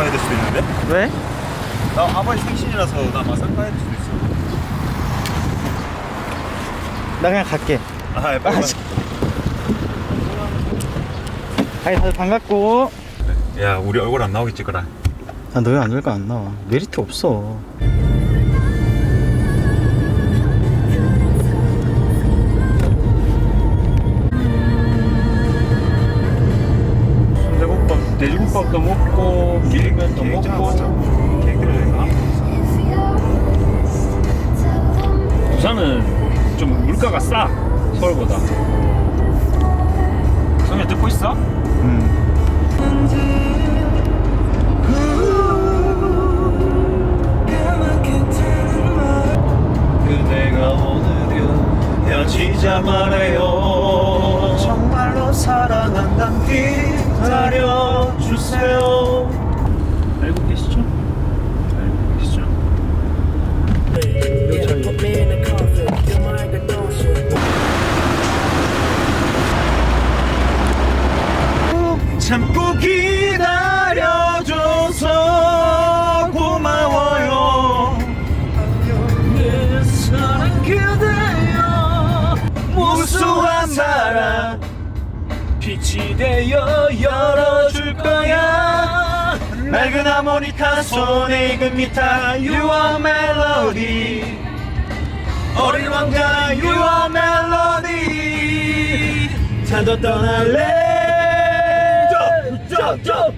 가야 될 수도 있는데? 왜? 나 아버지 생신이라서 나 마산 가야 될 수도 있어. 나 그냥 갈게. 아, 빨리. 아, 씨. 아이 다들 반갑고. 야, 우리 얼굴 안 나오겠지, 그라. 아 너희 안 올까 안 나와. 메리트 없어. 돼지국밥도 먹고 밀면도 먹고 부산은 좀 물가가 싸 서울보다 성현 듣고 있어? 음. 참고 기다려줘서 고마워요. 내 사랑 그대여 무수한 사랑. 빛이 되어 열어줄 거야. 맑은 하모니카 손에 익은 미타 You are melody 어린 왕자 You are melody 찾아 떠날래 쩌쩌쩌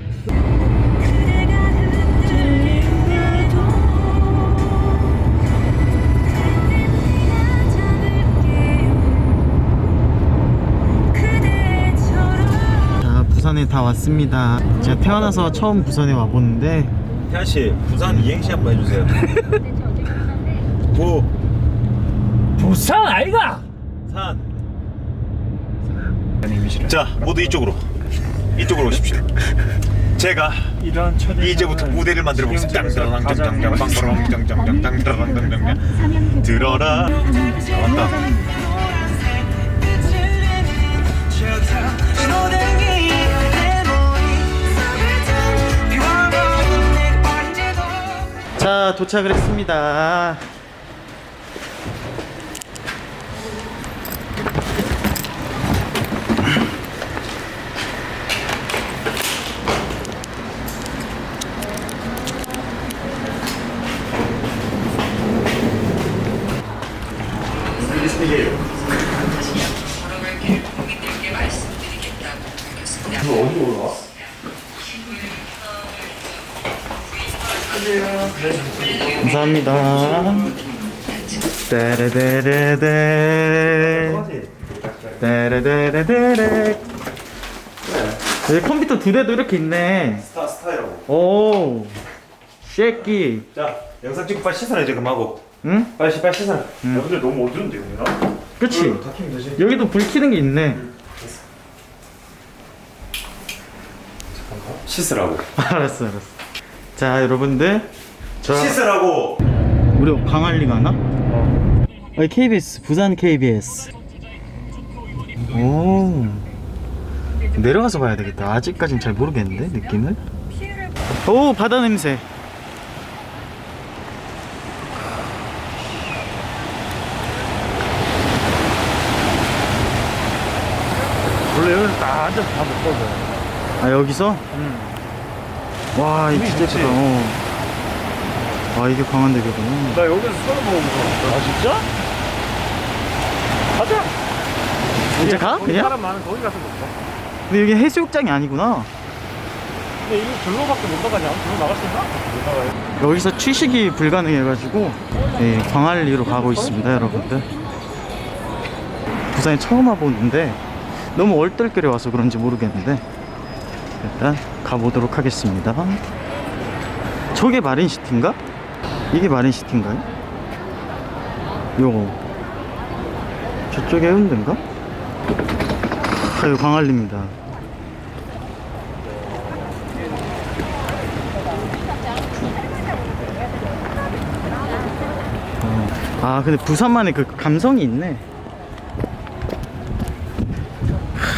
자 부산에 다 왔습니다. 제가 태어나서 처음 부산에 와보는데 태아 씨 부산 이행시 한번 해주세요 부 부산 아이가! 산. 자, 모두 이쪽으로. 이쪽으로 오십시오. 제가 이런 이제부터 무대를 만들어 보겠습니다. 땅따랑 가장 땅땅 방바랑 땅땅 땅땅 땅땅 땅땅 들어라. 나왔다. 자 도착을 했습니다. 들리시는게요 이거 어디 올라와? 감사합니다. 데레데레데 데레데레데레 여기 컴퓨터 두 대도 이렇게 있네. 스타 스타요 오, 쉐끼. 자 영상 찍고 빨리 시선해 지금 하고. 응? 빨리 빨리 시선. 야 근데 너무 어두운데 여기가? 그치? 다 키면 되지. 여기도 불 켜는 게 있네. 씻으라고. 알았어, 알았어. 자, 여러분들. 저, 씻으라고. 우리 광안리 가나? 어. KBS, 부산 KBS. 오. 내려가서 봐야 되겠다. 아직까진 잘 모르겠는데, 느낌을. 오, 바다 냄새. 원래 여기서 다 앉아서 다 먹거든 아, 여기서? 와, 이 진짜 예쁘다. 어. 와, 이게 광안대교구나. 나 여기서 술 먹어보고 아 진짜? 가자 이제 가? 거기 그냥? 사람 많은 거기 가서 먹자 근데 여기 해수욕장이 아니구나. 근데 이거 절로밖에 못 나가냐? 절로 나갈 수 있나? 못 나가요 여기서 취식이 불가능해가지고 예, 광안리로 가고 있습니다 여러분들 부산에 처음 와보는데 너무 얼떨결에 와서 그런지 모르겠는데 일단 가보도록 하겠습니다 저게 마린시티인가? 이게 마린시티인가요? 요거 저쪽에 해운대인가? 아 여기 광안리입니다 아 근데 부산만의 그 감성이 있네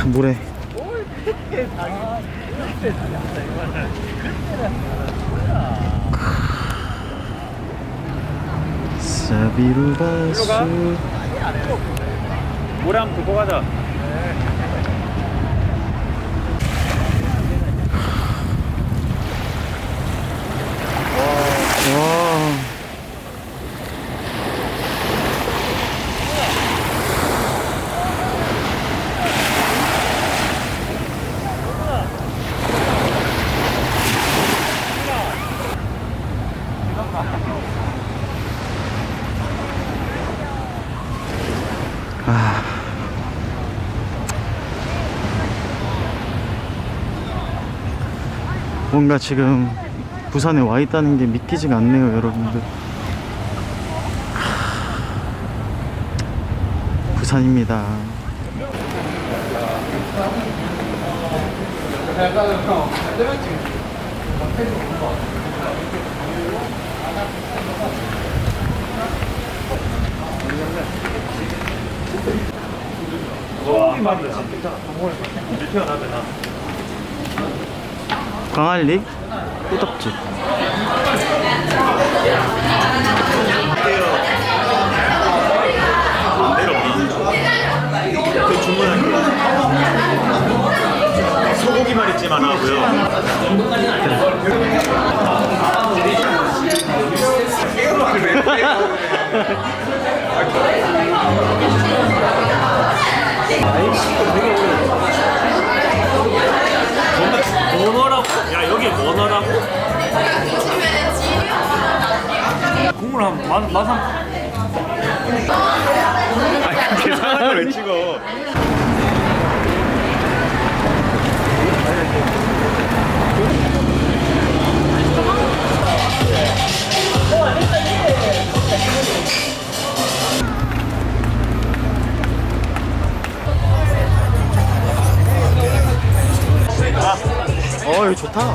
물에 사비루바수 물함 두고 가자. 아. 뭔가 지금 부산에 와 있다는 게 믿기지가 않네요, 여러분들. 부산입니다. 소고기 맛이? 광안리 꾸덕집. 그. 소고기만 있지만 하고요. 원어라고? 야 여기 원어라고? 국물 한 만, 만 삼. 좋다.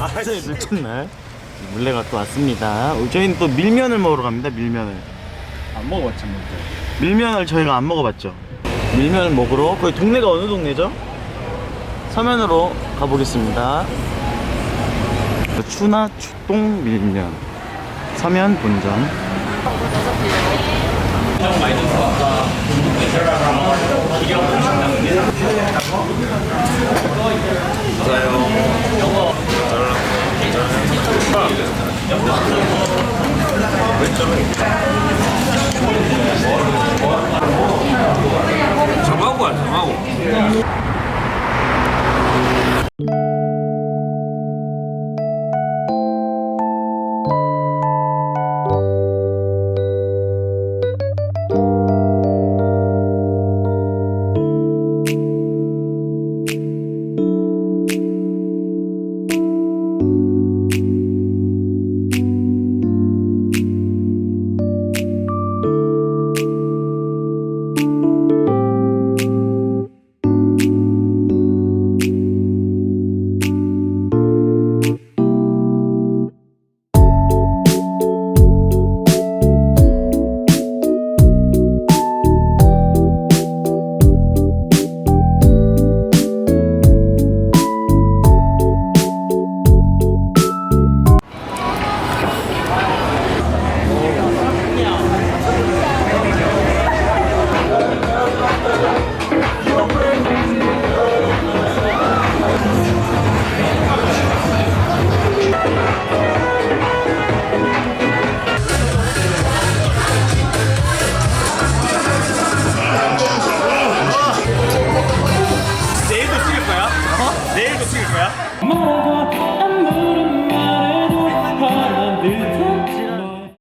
아, 저희 물첫날 물레가 또 왔습니다. 어, 저희는 또 밀면을 먹으러 갑니다. 밀면을. 안 먹어봤지 뭐. 밀면을 저희가 안 먹어봤죠. 밀면을 먹으러 거기 동네가 어느 동네죠? 서면으로 가보겠습니다. 추나 추동 밀면 서면 본점. 정하고야